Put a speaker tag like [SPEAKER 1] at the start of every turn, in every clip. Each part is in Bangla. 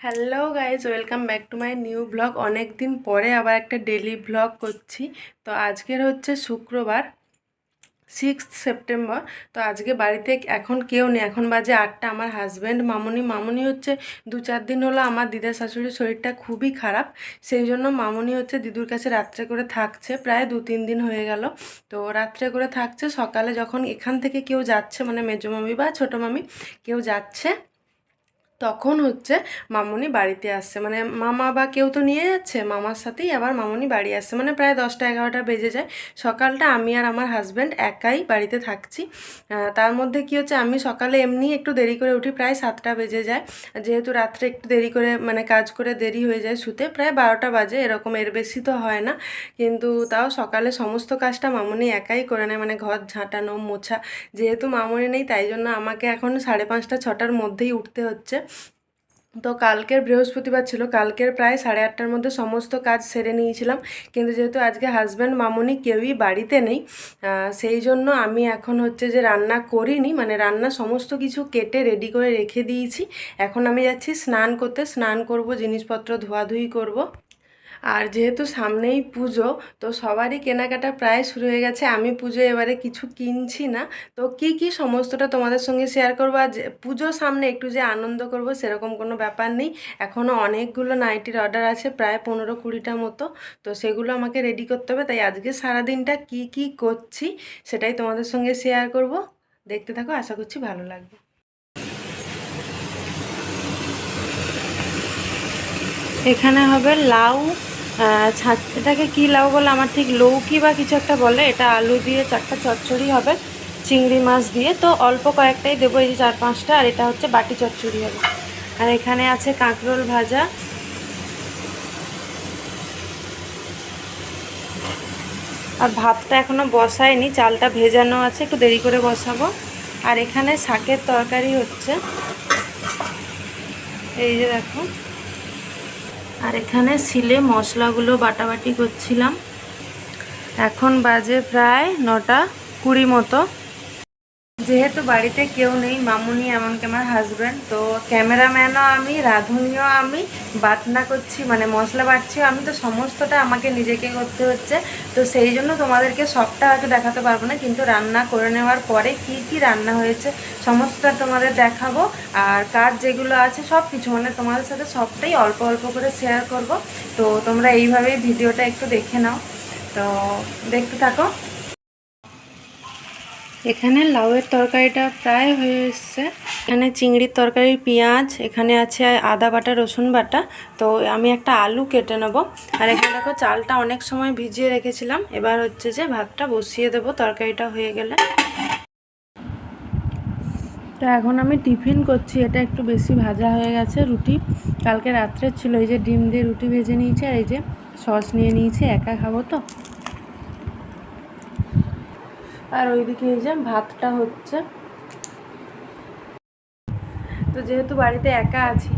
[SPEAKER 1] Hello guys welcome back to my new blog অনেক দিন পরে আবার একটা ডেলি ব্লগ করছি। তো আজকের হচ্ছে শুক্রবার সিক্স সেপ্টেম্বর তো আজকে বাড়িতে এখন কেউ নেই। এখন বাজে আটটা। আমার হাজব্যান্ড মামুনি। মামুনি হচ্ছে দু চার দিন হলো আমার দিদা শাশুড়ির শরীরটা খুবই খারাপ। সেই জন্য মামুনি হচ্ছে দিদুর কাছে রাত্রে করে থাকছে। প্রায় দু তিন দিন হয়ে গেল। তো রাত্রে করে থাকছে। সকালে যখন এখান থেকে কেউ যাচ্ছে মানে মেজো মামি বা ছোটো মামি, কেউ যাচ্ছে। তখন হচ্ছে মামুনি বাড়িতে আসছে। মানে মামা বা কেউ তো নিয়ে যাচ্ছে, মামার সাথেই আবার মামুনি বাড়ি আসছে। মানে প্রায় দশটা এগারোটা বেজে যায়। সকালটা আমি আর আমার হাজব্যান্ড একাই বাড়িতে থাকছি। তার মধ্যে কি হচ্ছে, আমি সকালে এমনি একটু দেরি করে উঠি, প্রায় সাতটা বেজে যায়। যেহেতু রাত্রে একটু দেরি করে মানে কাজ করে দেরি হয়ে যায় শুতে, প্রায় বারোটা বাজে, এরকম এর বেশি তো হয় না। কিন্তু তাও সকালে সমস্ত কাজটা মামুনি একাই করে নেয় মানে ঘর ঝাঁটানো, মোছা, যেহেতু মামুনি নেই, তাই জন্য আমাকে এখন সাড়ে পাঁচটা, ছটার মধ্যেই উঠতে হচ্ছে। তো কালকের বৃহস্পতিবার ছিল। কালকের প্রায় সাড়ে আটটার মধ্যে সমস্ত কাজ সেরে নিয়েছিলাম। কিন্তু যেহেতু আজকে হাজব্যান্ড মামুনি কেউই বাড়িতে নেই সেই জন্য আমি এখন হচ্ছে যে রান্না করিনি। মানে রান্না সমস্ত কিছু কেটে রেডি করে রেখে দিয়েছি। এখন আমি যাচ্ছি স্নান করতে। স্নান করব, জিনিসপত্র ধোয়াধুয়ি করব। আর যেহেতু সামনেই পুজো, তো সবারই কেনাকাটা প্রায় শুরু হয়ে গেছে। আমি পুজো এবারে কিছু কিনছি না। তো কি কি সমস্তটা তোমাদের সঙ্গে শেয়ার করব? আর পুজো সামনে একটু যে আনন্দ করব সেরকম কোনো ব্যাপার নেই। এখনও অনেকগুলো নাইটির অর্ডার আছে, প্রায় পনেরো কুড়িটা মতো। তো সেগুলো আমাকে রেডি করতে হবে। তাই আজকে সারাদিনটা কি কি করছি সেটাই তোমাদের সঙ্গে শেয়ার করব। দেখতে থাকো, আশা করছি ভালো লাগবে। এখানে হবে লাউ এটাকে কী লাউ বলে? আমার ঠিক লৌকি বা কিছু একটা বলে। এটা আলু দিয়ে চারটা চচ্চড়ি হবে, চিংড়ি মাছ দিয়ে। তো অল্প কয়েকটাই দেবো এই যে চার পাঁচটা, আর এটা হচ্ছে বাটি চচ্চড়ি হবে। আর এখানে আছে কাঁকরোল ভাজা। আর ভাতটা এখনও বসায়নি, চালটা ভেজানো আছে, একটু দেরি করে বসাবো। আর এখানে শাকের তরকারি হচ্ছে। এই যে দেখো। আর এখানে শিলে মশলাগুলো বাটাবাটি করছিলাম। এখন বাজে প্রায় নটা কুড়ি মতো। যেহেতু বাড়িতে কেউ নেই, মামুনি এমনকি আমার হাজব্যান্ড তো ক্যামেরাম্যানও আমি, রাঁধুনিও আমি, বাটনা করছি মানে মশলা বাটছিও আমি, তো সমস্তটা আমাকে নিজেকে করতে হচ্ছে। তো সেই জন্য তোমাদেরকে সবটা হয়তো দেখাতে পারব না, কিন্তু রান্না করে নেওয়ার পরে কি কি রান্না হয়েছে, সমস্তটা তোমাদের দেখাবো। আর কাজ যেগুলো আছে সব কিছু মানে তোমাদের সাথে সবটাই অল্প অল্প করে শেয়ার করব। তো তোমরা এইভাবেই ভিডিওটা একটু দেখে নাও। তো দেখতে থাকো। এখানে লাউয়ের তরকারিটা প্রায় হয়ে এসছে। এখানে চিংড়ির তরকারি, পেঁয়াজ, এখানে আছে আদা বাটা, রসুন বাটা। তো আমি একটা আলু কেটে নেব। আর এখানে দেখো চালটা অনেক সময় ভিজিয়ে রেখেছিলাম। এবার হচ্ছে যে ভাতটা বসিয়ে দেবো, তরকারিটা হয়ে গেলে। তো এখন আমি টিফিন করছি। এটা একটু বেশি ভাজা হয়ে গেছে রুটি। কালকে রাত্রে ছিল, এই যে ডিম দিয়ে রুটি ভেজে নিয়েছি আর এই যে সস নিয়ে নিয়েছি, একা খাব তো। আর ওইদিকে এই যে ভাতটা হচ্ছে। তো যেহেতু বাড়িতে একা আছি,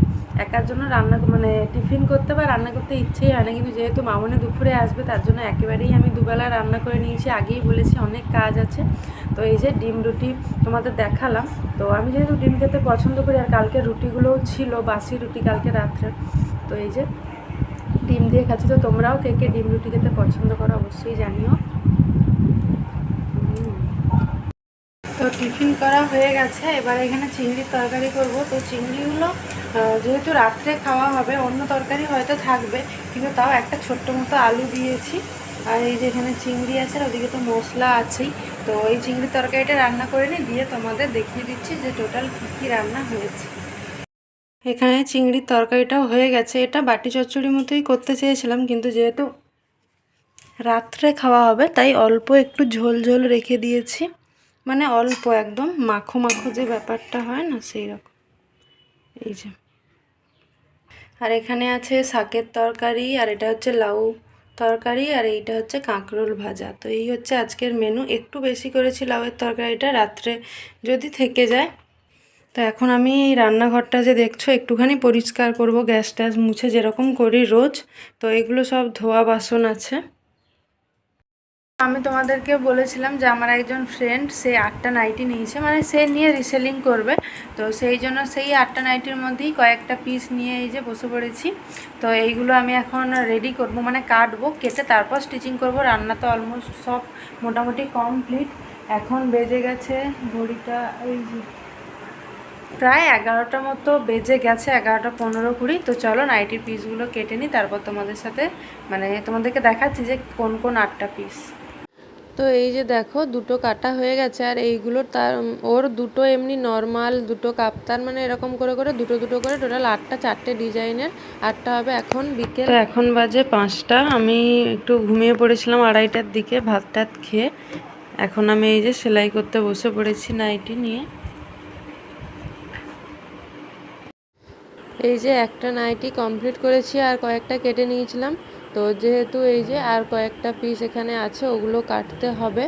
[SPEAKER 1] একার জন্য রান্না মানে টিফিন করতে বা রান্না করতে ইচ্ছেই হয় না, কিন্তু যেহেতু মামনে দুপুরে আসবে, তার জন্য একেবারেই আমি দুবেলা রান্না করে নিয়েছি। আগেই বলেছি অনেক কাজ আছে। তো এই যে ডিম রুটি তোমাদের দেখালাম। তো আমি যেহেতু ডিম খেতে পছন্দ করি, আর কালকে রুটিগুলোও ছিল, বাসি রুটি কালকে রাত্রে। তো এই যে ডিম দিয়ে খাচ্ছি। তো তোমরাও কে কে ডিম রুটি খেতে পছন্দ করো অবশ্যই জানিও। তো টিফিন করা হয়ে গেছে। এবার এখানে চিংড়ির তরকারি করব। তো চিংড়িগুলো যেহেতু রাত্রে খাওয়া হবে, অন্য তরকারি হয়তো থাকবে। কিন্তু তাও একটা ছোট্ট মতো আলু দিয়েছি। আর এই যে এখানে চিংড়ি আছে ওদিকে তো মশলা আছেই। তো এই চিংড়ির তরকারিটা রান্না করে নিই, দিয়ে তোমাদের দেখিয়ে দিচ্ছি যে টোটাল কী কী রান্না হয়েছে। এখানে চিংড়ির তরকারিটাও হয়ে গেছে। এটা বাটি চচ্চড়ির মতোই করতে চেয়েছিলাম, কিন্তু যেহেতু রাত্রে খাওয়া হবে, তাই অল্প একটু ঝোল ঝোল রেখে দিয়েছি। মানে অল্প একদম, মাখো মাখো যে ব্যাপারটা হয় না, সেই রকম। এই যে। আর এখানে আছে শাকের তরকারি, আর এটা হচ্ছে লাউ তরকারি, আর এইটা হচ্ছে কাঁকরোল ভাজা। তো এই হচ্ছে আজকের মেনু একটু বেশি করেছি লাউয়ের তরকারিটা, রাত্রে যদি থেকে যায়। তো এখন আমি এই রান্নাঘরটা যে দেখছ, একটুখানি পরিষ্কার করব, গ্যাস ট্যাস মুছে যেরকম করি রোজ। তো এগুলো সব ধোয়া বাসন আছে। আমি তোমাদেরকে বলেছিলাম যে আমার একজন ফ্রেন্ড সে আটটা নাইটি নিয়েছে মানে সে নিয়ে রিসেলিং করবে। তো সেই জন্য সেই আটটা নাইটির মধ্যেই কয়েকটা পিস নিয়ে এই যে বসে পড়েছি। তো এইগুলো আমি এখন রেডি করব মানে কাটবো, কেটে তারপর স্টিচিং করব। রান্না তো অলমোস্ট সব মোটামুটি কমপ্লিট এখন বেজে গেছে ঘড়িটা, এই যে প্রায় এগারোটা মতো বেজে গেছে, এগারোটা পনেরো কুড়ি। তো চলো নাইটির পিসগুলো কেটে নিই, তারপর তোমাদের সাথে মানে তোমাদেরকে দেখাচ্ছি যে কোন কোন আটটা পিস তো এই যে দেখো দুটো কাটা হয়ে গেছে আর এইগুলো তার ওর দুটো এমনি নর্মাল দুটো কাপ্তান মানে এরকম করে করে দুটো দুটো করে টোটাল আটটা চারটে ডিজাইনের। আটটা হবে এখন বিকেল। এখন বাজে পাঁচটা। আমি একটু ঘুমিয়ে পড়েছিলাম আড়াইটার দিকে ভাত টাত খেয়ে। এখন আমি এই যে সেলাই করতে বসে পড়েছি নাইটি নিয়ে। এই যে একটা নাইটি কমপ্লিট করেছি আর কয়েকটা কেটে নিয়েছিলাম। তো যেহেতু এই যে আর কয়েকটা পিস এখানে আছে, ওগুলো কাটতে হবে।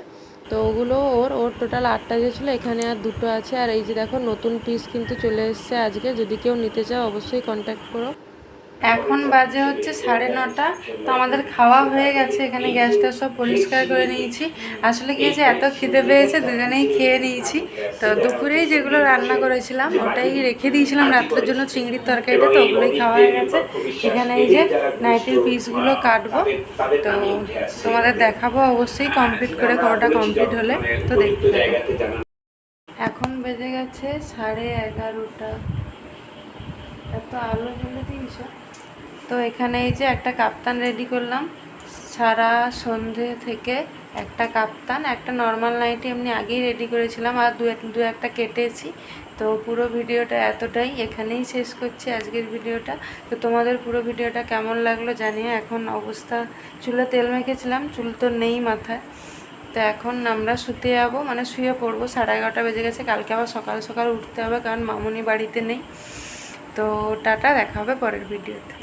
[SPEAKER 1] তো ওগুলো ওর ওর টোটাল আটটা যে ছিল, এখানে আর দুটো আছে। আর এই যে দেখো, নতুন পিস কিন্তু চলে এসছে আজকে। যদি কেউ নিতে চাও, অবশ্যই কন্ট্যাক্ট করো। এখন বাজে হচ্ছে সাড়ে নটা, তো আমাদের খাওয়া হয়ে গেছে, এখানে গ্যাসটা সব পরিষ্কার করে নিয়েছি। আসলে কি হয়েছে এত খিদে পেয়েছে, দুজনেই খেয়ে নিয়েছি। তো দুপুরেই যেগুলো রান্না করেছিলাম, ওটাই রেখে দিয়েছিলাম রাত্রের জন্য চিংড়ির তরকারিটা, তো ওগুলোই খাওয়া হয়ে গেছে। এখানে এই যে নাইটির পিসগুলো কাটবো, তো তোমাদের দেখাবো অবশ্যই কমপ্লিট করে কোনোটা কমপ্লিট হলে, তো দেখতে। এখন বেজে গেছে সাড়ে এগারোটা। এত আলো জ্বলে দিয়েছে? তো এখানে এই যে একটা কাপ্তান রেডি করলাম। সারা সন্ধে থেকে একটা কাপ্তান, একটা নর্মাল নাইটি এমনি আগেই রেডি করেছিলাম আর দু এক দু একটা কেটেছি। তো পুরো ভিডিওটা এতটাই, এখানেই শেষ করছি আজকের ভিডিওটা। তো তোমাদের পুরো ভিডিওটা কেমন লাগল জানিয়ে এখন অবস্থা, চুলে তেল মেখেছিলাম, চুল তো নেই মাথায়। তো এখন আমরা শুতে যাব মানে শুয়ে পড়ব, সাড়ে এগারোটা বেজে গেছে, কালকে আবার সকাল সকাল উঠতে হবে কারণ মামুনি বাড়িতে নেই। তো টাটা, দেখা হবে পরের ভিডিওতে।